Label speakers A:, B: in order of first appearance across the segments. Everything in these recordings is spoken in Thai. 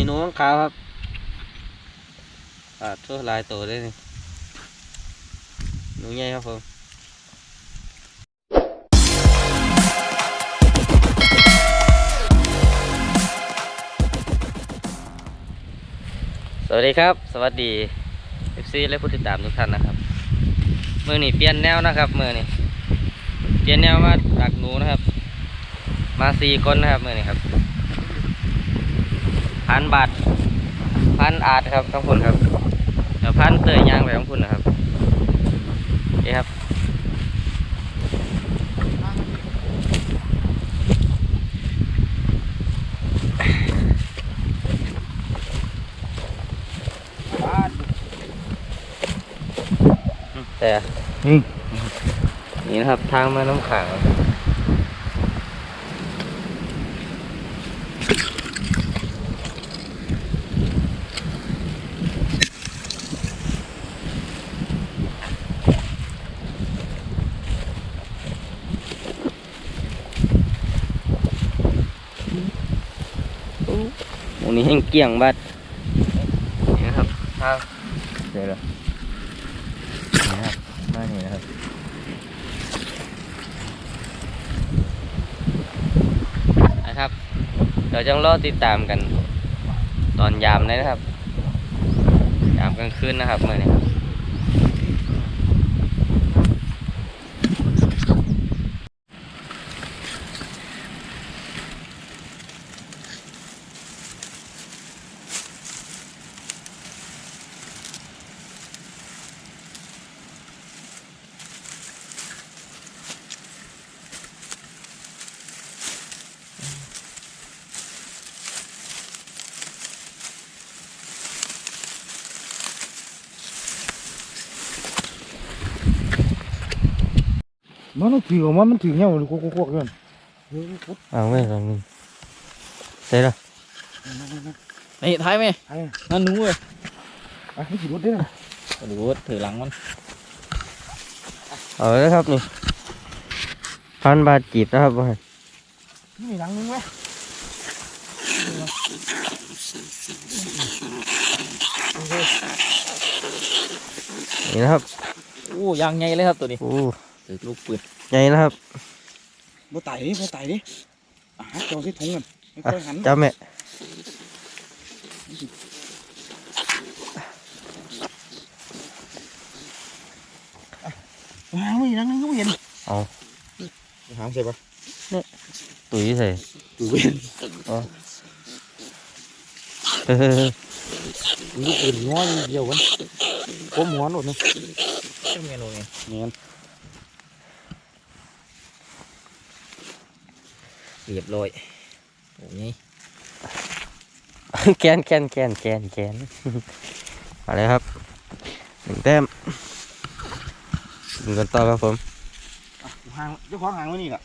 A: มีหนูข้างขาวครับอ่าทั่วลายตัวได้นี่หนูใหญ่ครับผมสวัสดีครับ สวัสดี FC และผู้ติดตามทุกท่านนะครับ มือนี่เปลี่ยนแนวนะครับ มือนี่เปลี่ยนแนวมาดักหนูนะครับ มาสี่คนนะครับมือนี่ครับ พันบาทพันอาดครับทั้งคุณครับเดี๋ยวพันเตยยางไปทั้งคุณนะครับนี่ครับแต่
B: อืม
A: นี่นะครับทางมาน้ำขัง หมูนี้แห้งเกลี้ยงบัดนี่นะครับทางเดี๋ยวละนี่นะครับมานี่นะครับนะครับเดี๋ยวจังรอติดตามกัน ตอนยามเลยนะครับ ยามกลางคืนนะครับเมื่อนี้
B: มันต้องถือออกมามันถือเงี้ยมันโคกโคกๆๆกันเฮ้ยพุทธ
A: เอาไว้ลองนึงเสร็จแล้ว
C: นี่ท้ายไหม
B: ไอ้
C: นั่นหนูเว้ย
B: ไอ้ไม่ถือรถได้นะ
C: ดูว่าถือหลังมัน
A: เอาเลยครับนี่พันบาทจีบนะครับว่า
B: นี่มีหลังนึงไหม
A: นี่นะครับ
C: โอ้ยางใหญ่เลยครับตัวนี้
A: โอ้
C: ถือลูกปืน
A: ใหญ่นะครับ
B: บ่ไต่ดิบ่ไต่ดิอะเจ้าที่ถุงกันไม่
A: อะ
B: ค่อยหัน
A: เจ้าแม่
B: ว้าวมีหลังนึงก็ไม่เห็น
A: เอา
B: หางใช่ปะ
A: ตุ๋ยใส่
B: ตู้เวน
A: เฮ้ย
B: ลูกปืนง้อยเดียวกันก้มหัวหนดนะ
C: เจ้าเมนูไง
B: เงี้ย
C: เรียบร้อยโอ้ย
A: แกนแกนแกนแกนแกนมาเลยครับหนึ่งแต้มดูกันต่อครับผม
B: หางเจ้าของหางไว้นี่แหละ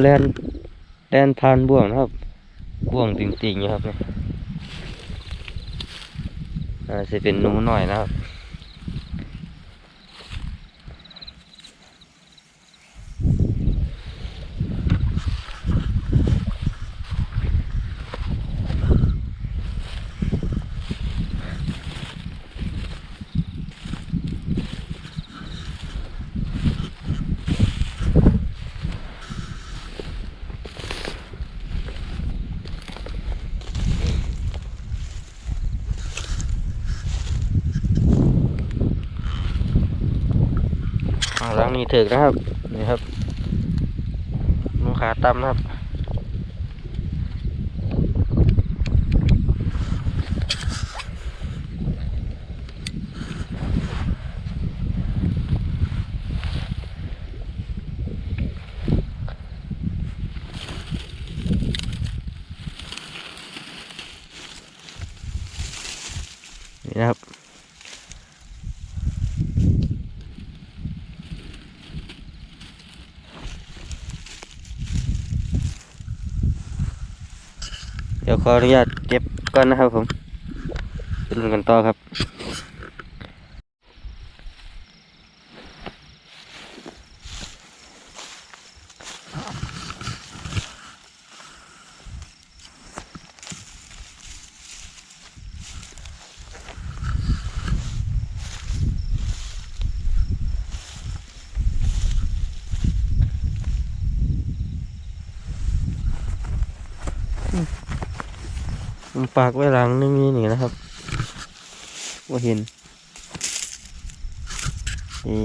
A: แลนแลนทานบ่วงนะครับ บ่วงจริงๆนะครับเนี่ยอ่าจะเป็นหนูหน่อยนะครับ หลังนี้ถึกนะครับ นี่ครับมุขาต่ำนะครับ เดี๋ยวขออนุญาตเก็บก่อนนะครับผมไปลุ้นกันต่อครับ ผมปากไว้หลังนึงนี่นี่นะครับว่าเห็นนี่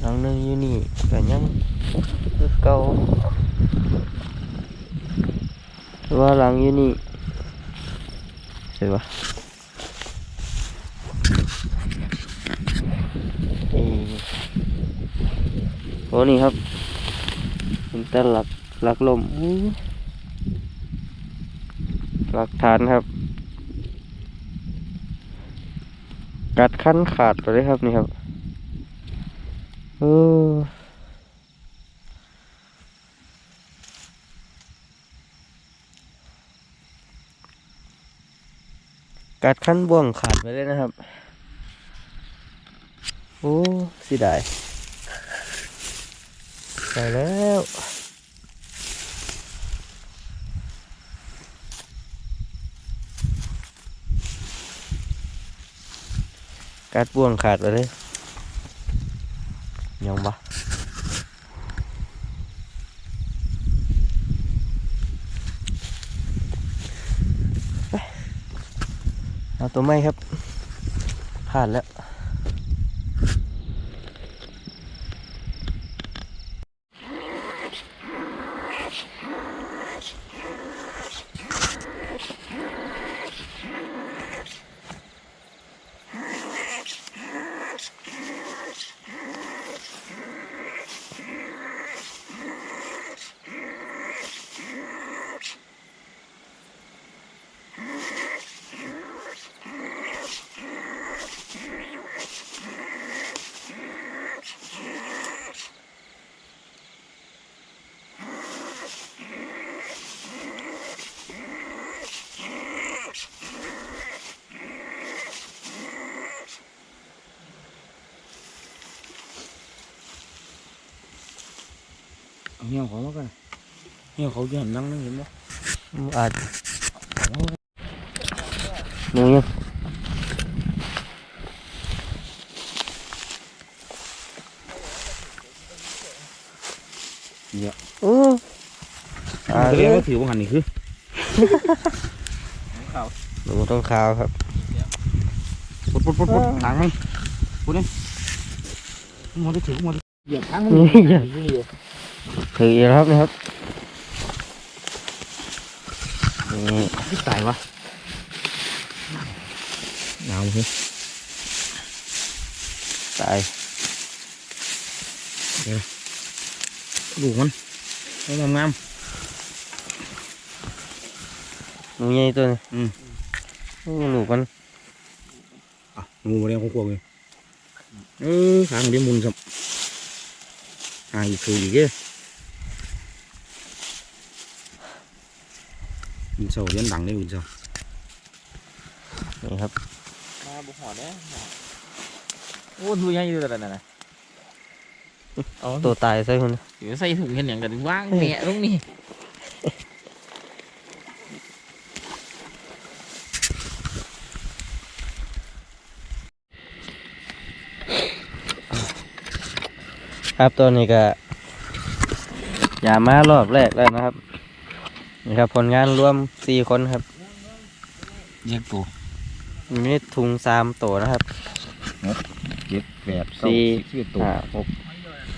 A: หลังนึงอยู่นี่ก็ยังคือเก่าแต่ว่าหลังอยู่นี่ใช่ปะโอ้นี่ครับเป็นตลักหลักลมอู้ หลักฐานครับ กัดขั้นขาดไปเลยครับนี่ครับเออกัดขั้นบ่วงขาดไปเลยนะครับ โอ้สิได้ใส่แล้ว กัดบ่วงขาดไปเลยยังบะเอาตัวไม้ครับผ่านแล้ว
B: หี้ยเขามากันเหี้ยเขาจะหันนั่งนั่งเห็นบ่
A: อืมอาจหนูยัง
B: เนี่ย
A: โอ้อา
B: แสด
A: เรี
B: ง
A: ย
B: ว่าถือว่าหันนี่คือ
A: หนูต้องขาวครับ
B: ปุ๊บปุ๊บปุ๊บปุ๊บทางมันปุ๊บนี่มันได้ถือมันเหยียบทางมัน
A: นี่ ถืออีกแล้วครับนะครับนี่
B: ที่ตายวะหนาวเหรอ
A: ตาย
B: ดูมันงามงาม
A: หนูใหญ่ตัวนี้
B: อืม
A: โอ้หนูมัน
B: อะงูมาเลี้ยงของพวกเลยเออหางเดี๋ยวมุนสับหางอีกคืออีกเด้อมุ นเสาเลี้ยงดังเลยมุนเสา
A: นี่ครับ
C: มาบุกหอเนี่ยโอ้ดูยังอยู่แต่ละน่ะเอา
A: ตัวตายใส่คน
C: เดี๋ยวใส่ถุงเห็นอย่างกันว่างแหมะตรงนี้
A: ครับตัวนี้ก็อย่ามารอบแรกแล้วนะครับ นี่ครับผลงานรวมสี่คนครับ
B: เย็กตัว
A: มีถุงสามตัวนะครับ
B: เย็กแปด
A: สี่
B: สิบตัว
A: ห้า หก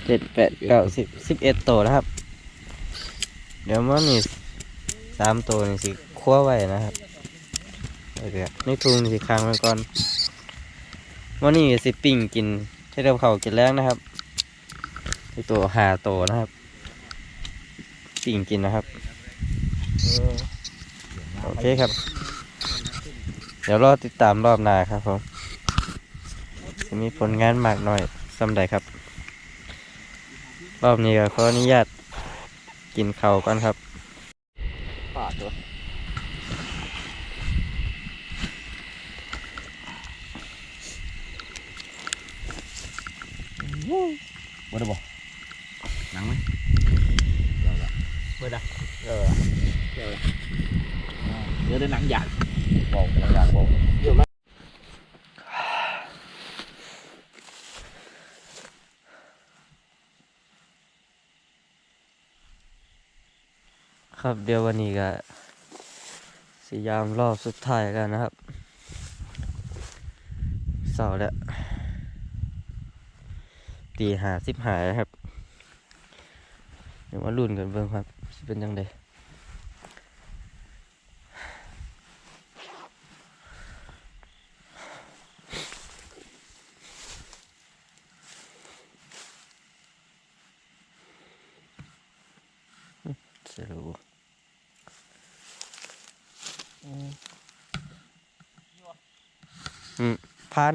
A: เจ็ดแปดเก้าสิบสิบเอ็ดตัวนะครับ เดี๋ยวมันนี่สามตัวนี่สิคั่วไว้นะครับเดี๋ยวในถุงนี่สิค้างไว้ก่อนวันนี้สิปิ้งกินใช้เดิมเขาวกินแรงนะครับไอตัวหาตัวนะครับ ปิ้งกินนะครับ โอเคครับ เดี๋ยวรอติดตามรอบหน้าครับผมจะมีผลงานมากหน่อยสำใดครับ รอบนี้ก็ขออนุญาตกินข้าวก่อนครับ
C: ตัว
B: บ่ได้บ่หนังไหม
C: เมื่อใดเออเดี๋ยวละ เดี๋ยวได้หนังหยาด
B: บอกหนังอยากบอก
A: ครับเดี๋ยววันนี้ก็สียามรอบสุดท้ายกันนะครับเสาร์แล้วตีหาสิบหายครับเดี๋ยวมาลุ้นกันเบิ่งครับสิเป็นยังไงสรุปอืมผ่าน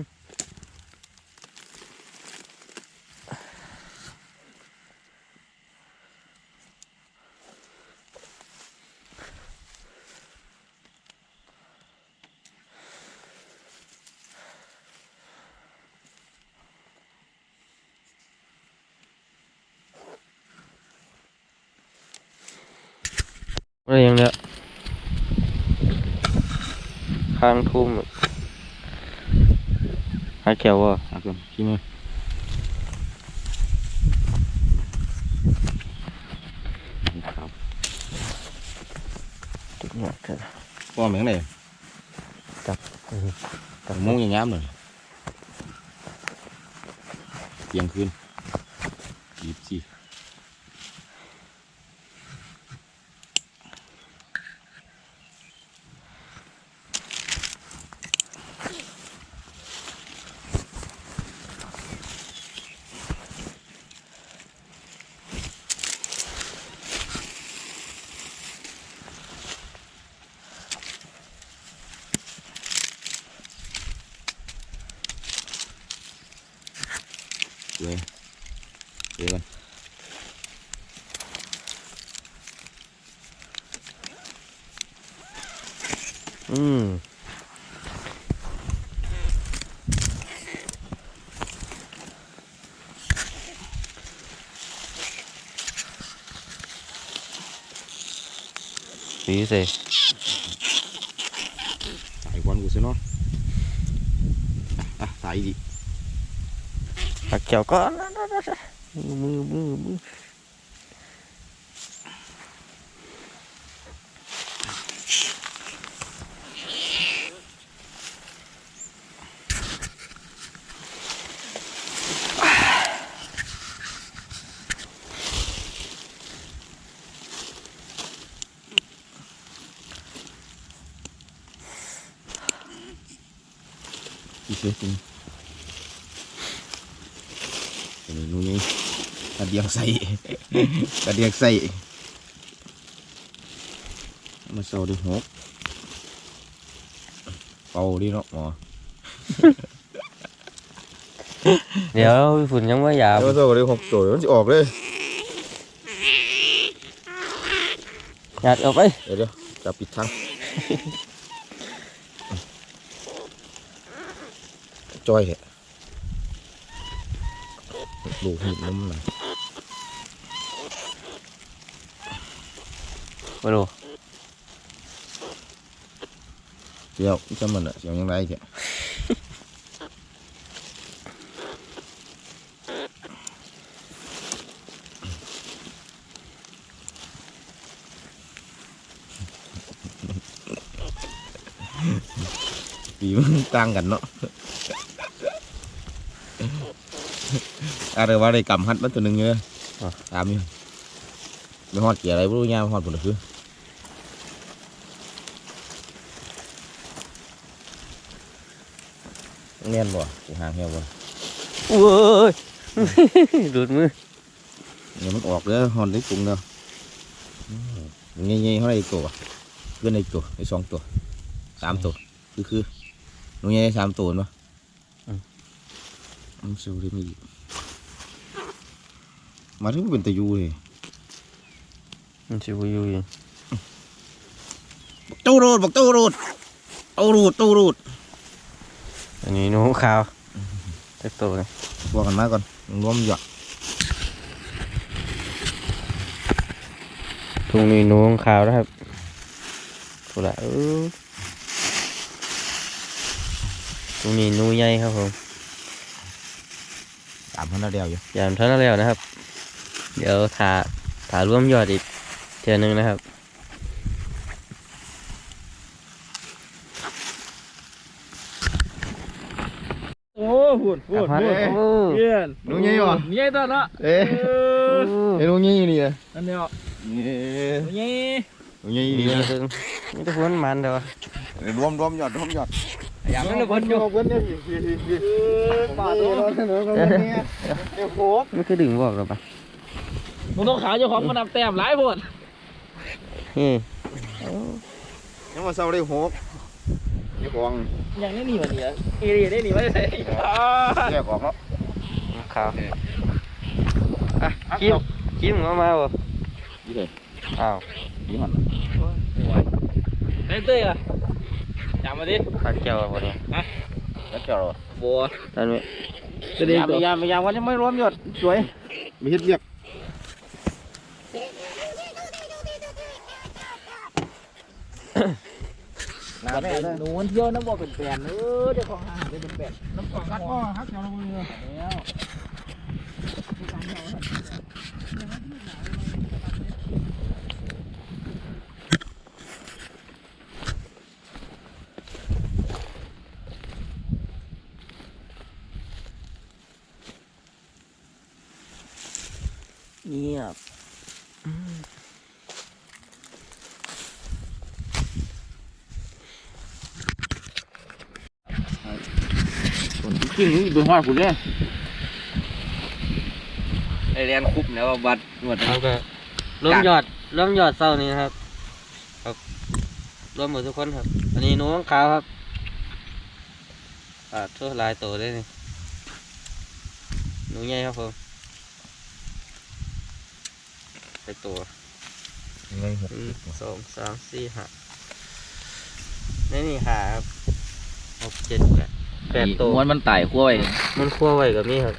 A: อะไรอย่างเนี้ยข้างทุ่ม หาแขวว่ะ
B: หักกันขี้มือครับ
A: จุดหมดกัน
B: พ่อแม่งไหน
A: จับ
B: กับมุ้งอย่างงามเลยเที่ยงคืนยีบสี่ เว้ยเว้ยกัน
A: อืม สีสิ
B: สายควันกูซะเนาะอะสายดิ
A: หักแขวก่อนมือมือมือ
B: อีเสียจริงอั นนี้นู่นนี่กระเดียงใส่กระเดียงใส่มาเศร้าดิหกเป่าดิเนาะหมอ
A: เดี๋ยวพี่ฝุ่นยังไม่หยาบ
B: เดี๋ยวเศร้าดิหกตัวมันจะออกเลย
A: หยาดออกไป
B: เดี๋ยวเดี๋ยวจับปิดทาง จอยเหรอลูกหินน้ำหนัก
A: มาดู
B: เดี๋ยวจะมันอะเสียงยังไงเถอะปีมันต่างกันเนาะ อะไรว่าได้กำฮัดมันตัวหนึ่งเงยตามอยู่ไม่ฮอดเกี่ยอะไรไม่รู้ย่าฮอดผลคือเนียนบ่สิหางเหี่ยวบ่
A: โอ้ยดูดมือ
B: เนี่ยมันออกเด้อฮอดได้ปรุงเด้อเงี้ยๆเขาได้อีกตัวเพื่อนได้อีกตัวได้สองตัวสามตัว คือคือหนูเงี้ยได้สามตัวเนาะมันสูได้ไม่อีก มาถึงเป็นตะยูเลย
A: มันชิวอยู่อยู่
B: ตู้รูดบอกตู้รูดตู้รูดตู้รูด
A: อันนี้หนูขาวเต็กตัวเลย
B: บวกกันมาก่อนรวมหยอด
A: ถุงนี้หนูขาวนะครับถูกละเออถุงนี้หนูใหญ่ครับผม
B: สามพันแล้วเดียวอยู่
A: ยามเท่านั้นแล้วนะครับ เดี๋ยวถาถารวมยอดอีกเทือหนึงนะครับ
C: โอ้พูดพูด
A: ครับ
C: พูด
A: โอ้
C: เพื่อน
B: หนูใหญ่บ่
C: ใหญ่ตอนละ
B: เอ๊ะ
C: เออ
B: ไอ้หนูใหญ่นี่อะ
C: นั่นเดียว
B: นี่
C: ใหญ่
B: หนูใหญ่
A: ดี
B: นี่
A: นะคือนี่ตะพวนมันเด้อ
B: รวมรวมหยอดรวมหยอด
C: อย่างนั้นเลยบนอยู่บนเนี่ยป่าตัวเดี๋ยวโคก
A: ไม่คือดึงบอกหรอปะ
C: มึงต้องขายเจ้าของมันนำแต้มหลายพด
A: นี่
B: ยังมาเศร้าได้หกนี่ของ
C: อย่างนี้หนีวันนี้เอเรียได้หนีไม่ได้
B: แยกออกแล้ว
A: ขาวอะคิมคิมเอามาบ่
B: นี่เลย
A: อ้าว
B: นี่หัน
C: เต้เต้อะจำมาดิ
A: ขาดเกี่ยวบ่เนี่ย
B: แล้วเจ้าเหรอ
C: บัว
A: ตอนนี้
C: จะดีพยายามพยายามวันนี้ไม่รวมหยดสวย
B: มีเฮ็ดเรียก
C: น้ำแม่หนูเที่ยวน้ำบ่อเป็นแปลนเออเดี๋ยวของหาเป็นแปลนน้ำปกัดก็ฮักเจ้าละมือแล้ว
A: เงียบ
C: จริงนี่เป็นห้อยคุณเนี่ย
A: ไอเรียนคุบแล้วบัดหมดแล้วก็รวมยอดรวมยอดเศร้านี้นะครับ ครับรวมหมดทุกคนครับ อันนี้หนูขาวครับอ่าทั่วลายตัวได้นี่หนูใหญ่ครับผมไปตัว
B: ยังไงหก
A: หนึ่งสองสามสี่ห้าไม่มีหาครับหกเจ็ดแปด แปดตัว
C: ม้วนมันไต่ขั้วไว้
A: มันคั่วไว้กับนี่ครับ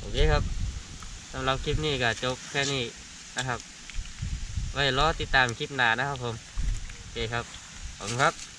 A: โอเคครับสำหรับคลิปนี้ก็จบแค่นี้นะครับ ไว้รอติดตามคลิปหน้านะครับผมโอเคครับขอบคุณครับ